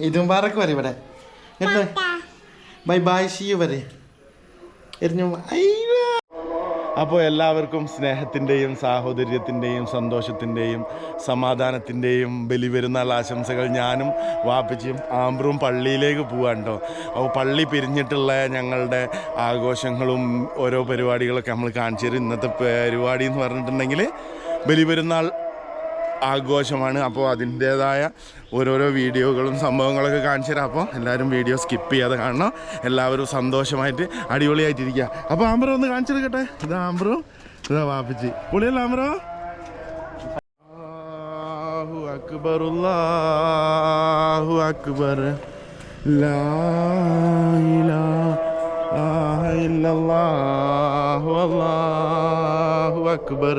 മുബാറക് പാറക്ക് വരെ വരെ ഇവിടെ ബൈ ബൈ ഷിയു വരെ. എറിഞ്ഞു അപ്പോൾ എല്ലാവർക്കും സ്നേഹത്തിന്റെയും സാഹോദര്യത്തിന്റെയും സന്തോഷത്തിന്റെയും സമാധാനത്തിന്റെയും ബലി ബലിപെരുന്നാൾ ആശംസകൾ ഞാനും വാപ്പച്ചിയും ആമ്പ്രും പള്ളിയിലേക്ക് പോവാൻ കേട്ടോ അപ്പോൾ പള്ളി പിരിഞ്ഞിട്ടുള്ള ഞങ്ങളുടെ ആഘോഷങ്ങളും ഓരോ പരിപാടികളൊക്കെ നമ്മൾ കാണിച്ചു തരും. ഇന്നത്തെ പരിപാടി എന്ന് പറഞ്ഞിട്ടുണ്ടെങ്കിൽ ബലിപെരുന്നാൾ ആഘോഷമാണ്. അപ്പോൾ അതിന്റേതായ ഓരോരോ വീഡിയോകളും സംഭവങ്ങളൊക്കെ കാണിച്ചു തരാം. അപ്പോൾ എല്ലാവരും വീഡിയോ സ്കിപ്പ് ചെയ്യാതെ കാണണം. എല്ലാവരും സന്തോഷമായിട്ട് അടിപൊളിയായിട്ടിരിക്കുക. അപ്പോൾ ആമ്പ്രോ ഒന്ന് കാണിച്ചു കാണിച്ചെടുക്കട്ടെ ഇതാ ആമ്പ്രോ ഇതാ വാപ്പിച്ച്. പൊളിയല്ല അല്ലാഹു അക്ബർ അക്ബർ. ലാ അല്ലാഹു അക്ബർ.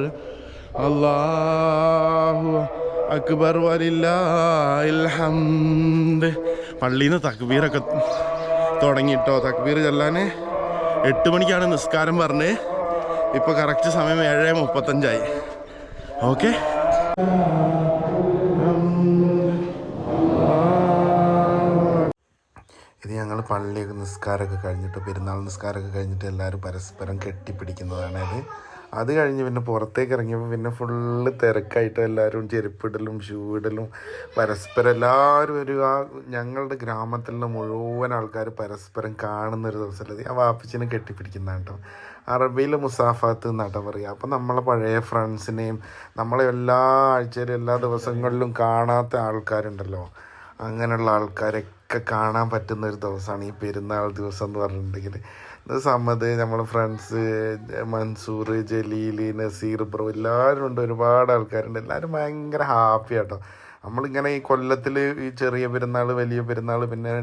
അല്ലാഹു അക്ബർ വലില്ലാഹിൽ ഹംദ്. പള്ളിയിൽ നിന്ന് തക്ബീറൊക്കെ തുടങ്ങിയിട്ടോ തക്ബീർ ചെല്ലാൻ എട്ട് മണിക്കാണ് നിസ്കാരം പറഞ്ഞ്. ഇപ്പോൾ കറക്റ്റ് സമയം ഏഴ് മുപ്പത്തഞ്ചായി. ഓക്കെ? ഇത് ഞങ്ങൾ പള്ളിയൊക്കെ നിസ്കാരമൊക്കെ കഴിഞ്ഞിട്ട് പെരുന്നാൾ നിസ്കാരമൊക്കെ കഴിഞ്ഞിട്ട് എല്ലാവരും പരസ്പരം കെട്ടിപ്പിടിക്കുന്നതാണ് ഇത് അത് കഴിഞ്ഞ് പിന്നെ പുറത്തേക്ക് ഇറങ്ങിയപ്പോൾ പിന്നെ ഫുള്ള് തിരക്കായിട്ട് എല്ലാവരും ചെരുപ്പിടലും ഷൂ ഇടലും പരസ്പരം എല്ലാവരും ഒരു ആ ഞങ്ങളുടെ ഗ്രാമത്തിലുള്ള മുഴുവൻ ആൾക്കാർ പരസ്പരം കാണുന്ന ഒരു ദിവസമല്ലേ ആ വാപ്പച്ചിനെ കെട്ടിപ്പിടിക്കുന്നതാണ് കേട്ടോ. അറബിയിൽ മുസാഫാത്ത് എന്നാട്ടോ പറയുക അപ്പം നമ്മളെ പഴയ ഫ്രണ്ട്സിനെയും നമ്മളെ എല്ലാ ആഴ്ചയിലും എല്ലാ ദിവസങ്ങളിലും കാണാത്ത ആൾക്കാരുണ്ടല്ലോ. അങ്ങനെയുള്ള ആൾക്കാരൊക്കെ കാണാൻ പറ്റുന്ന ഒരു ദിവസമാണ് ഈ പെരുന്നാൾ ദിവസം എന്ന് പറഞ്ഞിട്ടുണ്ടെങ്കിൽ സമ്മത് നമ്മളെ ഫ്രണ്ട്സ് മൻസൂർ ജലീൽ നസീർ ബ്രോ എല്ലാവരും ഉണ്ട്. ഒരുപാട് ആൾക്കാരുണ്ട്. എല്ലാവരും ഭയങ്കര ഹാപ്പി ആട്ടോ. നമ്മളിങ്ങനെ ഈ കൊല്ലത്തിൽ ഈ ചെറിയ പെരുന്നാൾ വലിയ പെരുന്നാൾ പിന്നെ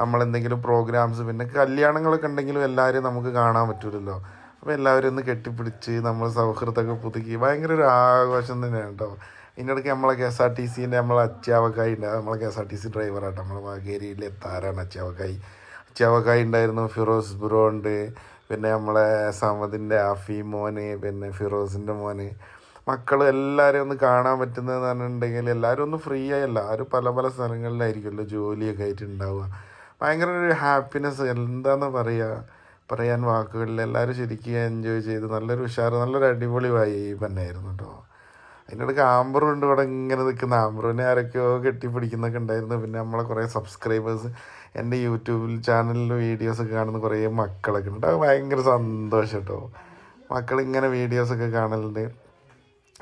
നമ്മളെന്തെങ്കിലും പ്രോഗ്രാംസ് പിന്നെ കല്യാണങ്ങളൊക്കെ ഉണ്ടെങ്കിലും എല്ലാവരും നമുക്ക് കാണാൻ പറ്റൂലല്ലോ. അപ്പോൾ എല്ലാവരും ഒന്ന് കെട്ടിപ്പിടിച്ച് നമ്മൾ സൗഹൃദമൊക്കെ പുതുക്കി. ഭയങ്കര ഒരു ആഘോഷം തന്നെയാണ് കേട്ടോ ഇതിനിടയ്ക്ക് നമ്മളെ കെ എസ് ആർ ടി സിന്റെ നമ്മളെ അച്ചാവക്കായി ഉണ്ട് നമ്മളെ K S R T C ഡ്രൈവറാട്ടോ നമ്മളെ വാഗേരിയിലെ താരാണ് അച്ചാവക്കായി അച്ചാവക്കായി ഉണ്ടായിരുന്നു ഫിറോസ് ബ്രോ ഉണ്ട് പിന്നെ നമ്മളെ സമദിന്റെ ആഫി മോന് പിന്നെ ഫിറോസിന്റെ മോന്. മക്കൾ എല്ലാവരെയും ഒന്ന് കാണാൻ പറ്റുന്നതെന്ന് പറഞ്ഞിട്ടുണ്ടെങ്കിൽ എല്ലാവരും ഒന്ന് ഫ്രീ ആയല്ല. ആരും പല പല സ്ഥലങ്ങളിലായിരിക്കുമല്ലോ ജോലിയൊക്കെ ആയിട്ട് ഉണ്ടാവുക. ഭയങ്കര ഒരു ഹാപ്പിനെസ് എന്താന്ന് പറയുക പറയാൻ വാക്കുകളിൽ എല്ലാവരും ശരിക്കും എൻജോയ് ചെയ്ത് നല്ലൊരു ഉഷാറ് നല്ലൊരു അടിപൊളി വൈബ് തന്നെയായിരുന്നു കേട്ടോ അതിനിടയ്ക്ക് ആമ്പറും ഉണ്ട് ഇവിടെ ഇങ്ങനെ നിൽക്കുന്ന. ആമ്പറിനെ ആരൊക്കെയോ കെട്ടിപ്പിടിക്കുന്നൊക്കെ ഉണ്ടായിരുന്നു. പിന്നെ നമ്മളെ കുറേ സബ്സ്ക്രൈബേഴ്സ് എന്റെ യൂട്യൂബിൽ ചാനലിൽ വീഡിയോസൊക്കെ കാണുന്ന കുറേ മക്കളൊക്കെ ഉണ്ട്. അത് ഭയങ്കര സന്തോഷം കേട്ടോ മക്കളിങ്ങനെ വീഡിയോസൊക്കെ കാണലുണ്ട്.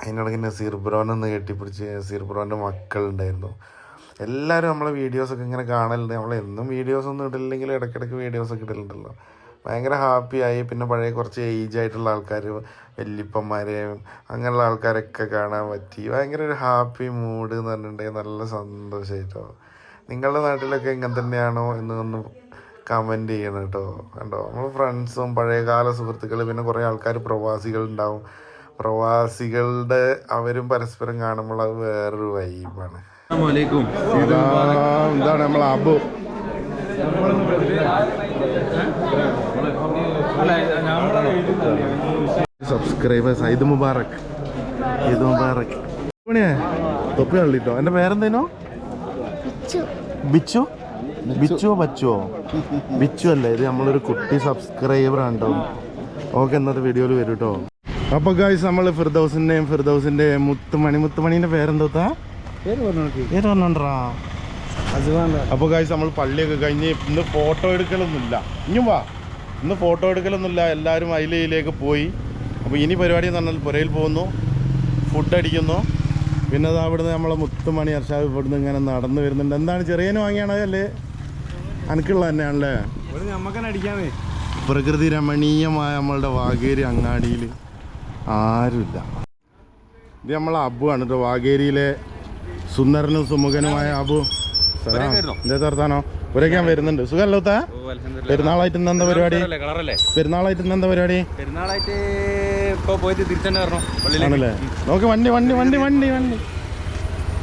അതിനിടയ്ക്ക് നസീർ ബ്രോനൊന്ന് കെട്ടിപ്പിടിച്ച് നസീർ ബ്രോന്റെ മക്കളുണ്ടായിരുന്നു. എല്ലാവരും നമ്മളെ വീഡിയോസൊക്കെ ഇങ്ങനെ കാണലുണ്ട്. നമ്മൾ എന്നും വീഡിയോസ് ഒന്നും ഇടില്ലെങ്കിൽ ഇടയ്ക്കിടയ്ക്ക് വീഡിയോസൊക്കെ ഇടലുണ്ടല്ലോ. ഭയങ്കര ഹാപ്പിയായി പിന്നെ പഴയ കുറച്ച് ഏജ് ആയിട്ടുള്ള ആൾക്കാർ വല്യപ്പന്മാരെയും അങ്ങനെയുള്ള ആൾക്കാരൊക്കെ കാണാൻ പറ്റി. ഭയങ്കര ഒരു ഹാപ്പി മൂഡ് എന്ന് പറഞ്ഞിട്ടുണ്ടെങ്കിൽ നല്ല സന്തോഷമായിട്ടോ നിങ്ങളുടെ നാട്ടിലൊക്കെ ഇങ്ങനെ തന്നെയാണോ എന്ന് ഒന്ന് കമന്റ് ചെയ്യണം കേട്ടോ. കണ്ടോ? നമ്മൾ ഫ്രണ്ട്സും പഴയകാല സുഹൃത്തുക്കൾ പിന്നെ കുറേ ആൾക്കാർ പ്രവാസികൾ ഉണ്ടാവും. പ്രവാസികളുടെ അവരും പരസ്പരം കാണുമ്പോൾ അത് വേറൊരു വൈബാണ് എന്താണ് നമ്മൾ അബു. സബ്സ്ക്രൈബേഴ്സ് ഇത് മുബാറക്. ഇത് മുബാറക്. തൊപ്പിയാണല്ലോ എന്റെ പേരെന്തേനോ? ബിച്ചു. ബിച്ചുവോ ബച്ചുവോ? ബിച്ചു അല്ലേ? ഇത് നമ്മളൊരു കുട്ടി സബ്സ്ക്രൈബർ ആണ് ഓക്കെ ഇന്നത്തെ വീഡിയോയിൽ വരും കേട്ടോ അപ്പൊ ഗായ്സ് നമ്മൾ ഫിർദൗസിന്റെയും ഫിർദൗസിന്റെ മുത്തുമണി. മുത്തുമണിന്റെ പേരെന്തോത്താ? പേര് പറഞ്ഞു പേര് പറഞ്ഞോണ്ടാ? അപ്പൊ ഗായ്സ് നമ്മൾ പള്ളിയൊക്കെ കഴിഞ്ഞ് ഇന്ന് ഫോട്ടോ എടുക്കലൊന്നുമില്ല. ഇനിയും വാ. ഇന്ന് ഫോട്ടോ എടുക്കലൊന്നുമില്ല. എല്ലാവരും അതിലേക്ക് പോയി. അപ്പോൾ ഇനി പരിപാടി എന്ന് പറഞ്ഞാൽ പുരയിൽ പോകുന്നു. ഫുഡ് അടിക്കുന്നു. പിന്നെ അത് അവിടുന്ന് നമ്മളെ മുത്തുമണി അർഷാവ് ഇവിടുന്ന് ഇങ്ങനെ നടന്നു വരുന്നുണ്ട്. എന്താണ് ചെറിയന് വാങ്ങിയാണോ അല്ലേ? അനക്കുള്ള തന്നെയാണല്ലേ? പ്രകൃതി രമണീയമായ നമ്മളുടെ വാഗേരി അങ്ങാടിയിൽ ആരുമില്ല. ഇത് നമ്മളെ അബു ആണ് കേട്ടോ വാഗേരിയിലെ സുന്ദരനും സുമുഖനുമായ അബു. സലാം ഇവരൊക്കെ ഞാൻ വരുന്നുണ്ട്. സുഖമല്ലോത്താ പെരുന്നാളായിട്ട് ഇന്ന് എന്താ പരിപാടി? പെരുന്നാളായിട്ട് ഇന്ന് എന്താ പരിപാടി? പെരുന്നാളായിട്ട് ഇപ്പൊ പോയിട്ട് തിരിച്ചന്നെ വരണം ആണല്ലേ? നോക്ക് വണ്ടി വണ്ടി വണ്ടി വണ്ടി വണ്ടി.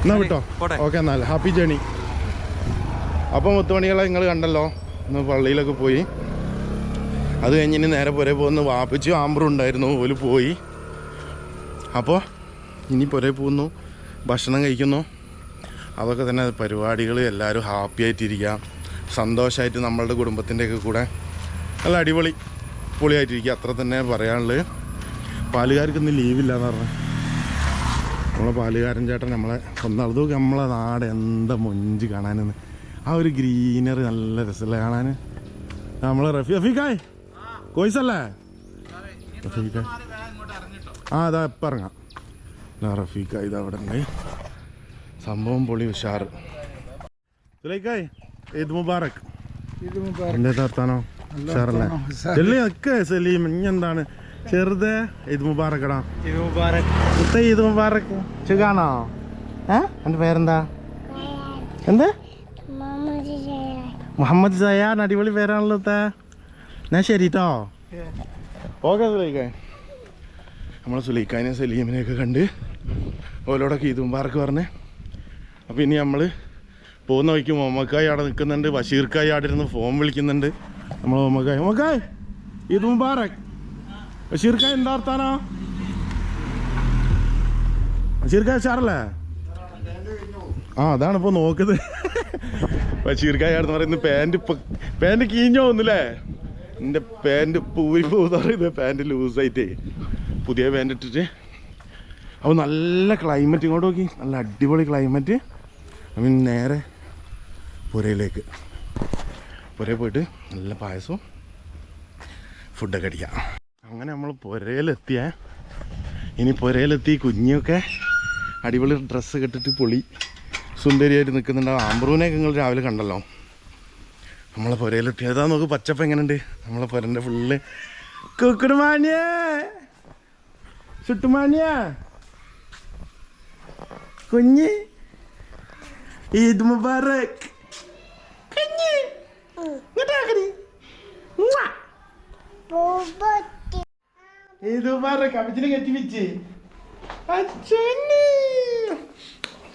എന്നാ വിട്ടോ. ഓക്കെ എന്നാൽ. Happy journey. അപ്പം മുത്തുമണികളെ നിങ്ങൾ കണ്ടല്ലോ ഇന്ന് പള്ളിയിലൊക്കെ പോയി. അത് കഴിഞ്ഞ് ഇനി നേരെ പുരേ പോകുന്ന. വാപ്പിച്ചു ആമ്പറും ഉണ്ടായിരുന്നു ഓൽ പോയി. അപ്പോൾ ഇനി പുരേ പോകുന്നു. ഭക്ഷണം കഴിക്കുന്നു. അതൊക്കെ തന്നെ പരിപാടികൾ എല്ലാവരും ഹാപ്പി ആയിട്ടിരിക്കുക. സന്തോഷമായിട്ട് നമ്മളുടെ കുടുംബത്തിന്റെയൊക്കെ കൂടെ നല്ല അടിപൊളി പൊളിയായിട്ടിരിക്കുക. അത്ര തന്നെ പറയാനുള്ളത്. പാലുകാർക്ക് ഇന്ന് ലീവില്ല എന്ന് പറഞ്ഞു. നമ്മളെ പാലുകാരൻ ചേട്ടൻ നമ്മളെ ഒന്നാളത് നമ്മളെ നാട് എന്താ മൊഞ്ച് കാണാനെന്ന്. ആ ഒരു ഗ്രീനറി നല്ല രസമല്ലേ കാണാൻ നമ്മളെ റഫി റഫീഖായ് കോയ്സല്ലേ? റഫീഖായ്. ആ അതാ ഇപ്പം ഇറങ്ങാം റഫീഖായ് ഇതാ അവിടെ ഉണ്ട് സംഭവം പൊളി ഉഷാറ്. സുലൈക്കായ് ഈദ് മുബാറക്. താർത്താനോ ഉഷാറല്ലേ? ഉഷാർ. ചെല്ലി നിൽക്കേ സലീം ഇനി എന്താണ്? ചെറുതേ ഈദ് മുബാറക്കടാ ഇത് മുബാറക്. മുത്ത ഈദ് മുബാറക്. സുഖാണോ? ഏ? എന്റെ പേരെന്താ? എന്ത്? മുഹമ്മദ് സയാൻ അടിപൊളി പേരാണല്ലോ ഞാൻ എന്നാ ശരി കേട്ടോ ഓക്കെ സുലൈക്കായ് നമ്മളെ സുലൈക്കാനെ സലീമിനെയൊക്കെ കണ്ട് ഓലോടൊക്കെ ഈദ് മുബാറക്ക് പറഞ്ഞ് അപ്പോൾ ഇനി നമ്മൾ പോകുന്ന വഴിക്ക് മൊമ്മക്കായി അവിടെ നിൽക്കുന്നുണ്ട്. ബഷീർക്കായി അവിടെ ഇരുന്ന് ഫോൺ വിളിക്കുന്നുണ്ട്. നമ്മൾ മൊമ്മക്കായി മൊമ്മക്കായ് ഇത് മുബാറക്. ബഷീർക്കായ് എന്താ വർത്താനോ? ബഷീർക്കായ് സാറല്ലേ ആ അതാണ് ഇപ്പോൾ നോക്കുന്നത്. ബഷീർക്കായ് ആടെന്ന് പറയുന്നത് പാന്റ് ഇപ്പം കീഞ്ഞോ ഒന്നുമില്ലേ എന്റെ പാന്റ് പൂരി പോകുന്ന പറയുന്നത് പാന്റ് ലൂസായിട്ടേ പുതിയ പാന്റ് ഇട്ടിട്ട്. അപ്പോൾ നല്ല ക്ലൈമറ്റ് ഇങ്ങോട്ട് നോക്കി. നല്ല അടിപൊളി ക്ലൈമറ്റ് അപ്പം നേരെ പുരയിലേക്ക്. പുരയിൽ പോയിട്ട് നല്ല പായസവും ഫുഡൊക്കെ അടിക്കാം. അങ്ങനെ നമ്മൾ പുരയിലെത്തിയ. ഇനി പുരയിലെത്തി കുഞ്ഞൊക്കെ അടിപൊളി ഡ്രസ്സ് കെട്ടിട്ട് പൊളി. സുന്ദരിയായിട്ട് നിൽക്കുന്നുണ്ടാവും ആമ്പ്രൂനെയൊക്കെ നിങ്ങൾ രാവിലെ കണ്ടല്ലോ. നമ്മളെ പുരയിലെത്തി അതാ നോക്ക് പച്ചപ്പ് എങ്ങനെയുണ്ട്? നമ്മളെ പുരന്റെ ഫുള്ള് കുക്കുടുമാനിയേ ചുട്ടുമാനിയ കുഞ്ഞ്! ഈദ് മുബാറക് കുഞ്ഞ് ഇങ്ങോട്ട് ആക്കടി. ഉമ്മാ. ഈദ് മുബാറക് അപ്പച്ചിനെ കെട്ടി വെച്ച് അച്ഛന്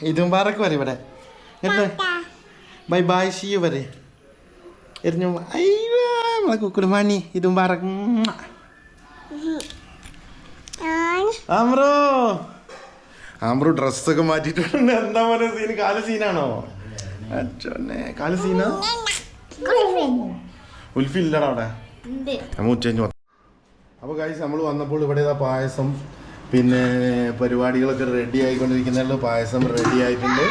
ഈദ് മുബാറക് പറ ഇവിടെ ബൈ ബൈ സി യു പറ എറിഞ്ഞു അയ്യോ നമ്മളെ കുക്കുടുമാനി ഈദ് മുബാറക് ഉമ്മാ. ആമ്രോ ഡ്രസ്സൊക്കെ മാറ്റിയിട്ടുണ്ട്. എന്താ പോലെ സീന് കാൽ സീനാണോ അച്ഛനെ കാൽ സീന ഉൽഫി ഇല്ലടാ അവിടെ. ഉച്ചഞ്ഞു അപ്പോൾ കാഴ്ച നമ്മൾ വന്നപ്പോൾ ഇവിടെ ഇതാ പായസം പിന്നെ പരിപാടികളൊക്കെ റെഡി ആയിക്കൊണ്ടിരിക്കുന്നുള്ളൂ പായസം റെഡി ആയിട്ടുണ്ട്.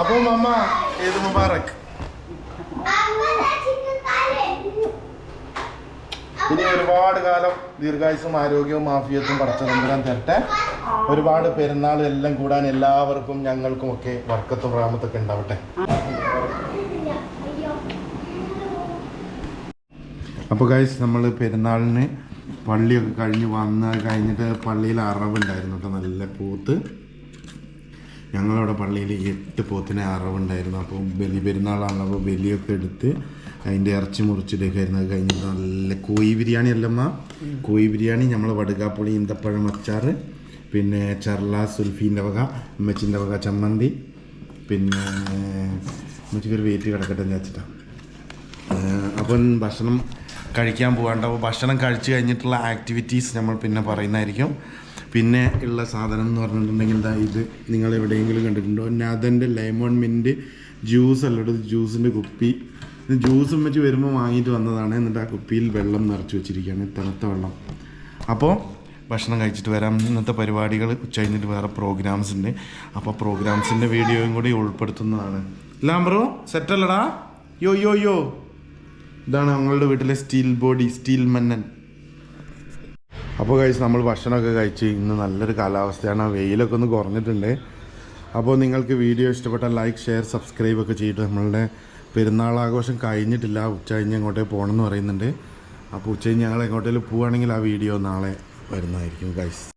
അപ്പൊ അമ്മ ഏത് മുബാറക് ഇനി ഒരുപാട് കാലം ദീർഘായുസും ആരോഗ്യവും മാഫിയത്തും പടച്ചതമ്പുരാൻ തരട്ടെ. ഒരുപാട് പെരുന്നാൾ എല്ലാം കൂടാൻ എല്ലാവർക്കും ഞങ്ങൾക്കും ഒക്കെ വർക്കത്തും റാമത്തൊക്കെ ഉണ്ടാവട്ടെ. അപ്പോൾ ഗൈസ് നമ്മൾ പെരുന്നാളിന് പള്ളിയൊക്കെ കഴിഞ്ഞ് വന്ന് കഴിഞ്ഞിട്ട് പള്ളിയിൽ അറവുണ്ടായിരുന്നു കേട്ടോ നല്ല പോത്ത്. ഞങ്ങളവിടെ പള്ളിയിൽ എട്ട് പോത്തിനെ അറവുണ്ടായിരുന്നു. അപ്പോൾ ബലി പെരുന്നാളാണല്ലോ അപ്പോൾ ബലിയൊക്കെ എടുത്ത് അതിന്റെ ഇറച്ചി മുറിച്ചിട്ടൊക്കെയായിരുന്നു അത് കഴിഞ്ഞിട്ട് നല്ല കോഴി ബിരിയാണി അല്ലമ്മ കോഴി ബിരിയാണി നമ്മൾ വടുകാപ്പുളി ഇന്തപ്പഴം അച്ചാറ്. പിന്നെ ചർല സുൽഫീന്റെ വക അമ്മച്ചിന്റെ വക ചമ്മന്തി. പിന്നെ അമ്മച്ചിക്കൊരു വെയിറ്റ് കിടക്കട്ടെ എന്ന് വെച്ചിട്ടാണ് അപ്പം ഭക്ഷണം കഴിക്കാൻ പോകാണ്ട് അപ്പോൾ ഭക്ഷണം കഴിച്ചു കഴിഞ്ഞിട്ടുള്ള ആക്ടിവിറ്റീസ് നമ്മൾ പിന്നെ പറയുന്നതായിരിക്കും. പിന്നെ ഉള്ള സാധനം എന്ന് പറഞ്ഞിട്ടുണ്ടെങ്കിൽ എന്താ ഇത് നിങ്ങൾ എവിടെയെങ്കിലും കണ്ടിട്ടുണ്ടോ? നദന്റെ ലൈമോൺ മിന്റ് ജ്യൂസ് അല്ലത് ജ്യൂസിന്റെ കുപ്പി. ജ്യൂസ് വെച്ച് വരുമ്പോൾ വാങ്ങിയിട്ട് വന്നതാണ്. എന്നിട്ട് ആ കുപ്പിയിൽ വെള്ളം നിറച്ച് വെച്ചിരിക്കുകയാണ് തണുത്ത വെള്ളം. അപ്പോൾ ഭക്ഷണം കഴിച്ചിട്ട് വരാം. ഇന്നത്തെ പരിപാടികൾ ഉച്ച കഴിഞ്ഞിട്ട് വേറെ പ്രോഗ്രാംസ് ഉണ്ട്. അപ്പോൾ പ്രോഗ്രാംസിന്റെ വീഡിയോയും കൂടി ഉൾപ്പെടുത്തുന്നതാണ്. ലാംബ്രോ സെറ്റല്ലടാ യോ യോ യോ. ഇതാണ് ഞങ്ങളുടെ വീട്ടിലെ സ്റ്റീൽ ബോഡി സ്റ്റീൽ മന്നൻ. അപ്പോൾ കഴിച്ച് നമ്മൾ ഭക്ഷണമൊക്കെ കഴിച്ച് ഇന്ന് നല്ലൊരു കാലാവസ്ഥയാണ്. വെയിലൊക്കെ ഒന്ന് കുറഞ്ഞിട്ടുണ്ട്. അപ്പോൾ നിങ്ങൾക്ക് വീഡിയോ ഇഷ്ടപ്പെട്ട ലൈക്ക് ഷെയർ സബ്സ്ക്രൈബ് ഒക്കെ ചെയ്തിട്ട് നമ്മളുടെ പെരുന്നാൾ ആഘോഷം കഴിഞ്ഞിട്ടില്ല. ഉച്ച കഴിഞ്ഞ് എങ്ങോട്ടേ പോകണമെന്ന് പറയുന്നുണ്ട്. അപ്പോൾ ഉച്ച കഴിഞ്ഞ് ഞങ്ങൾ എങ്ങോട്ടേലും പോവുകയാണെങ്കിൽ ആ വീഡിയോ നാളെ വരുന്നതായിരിക്കും ഗൈസ്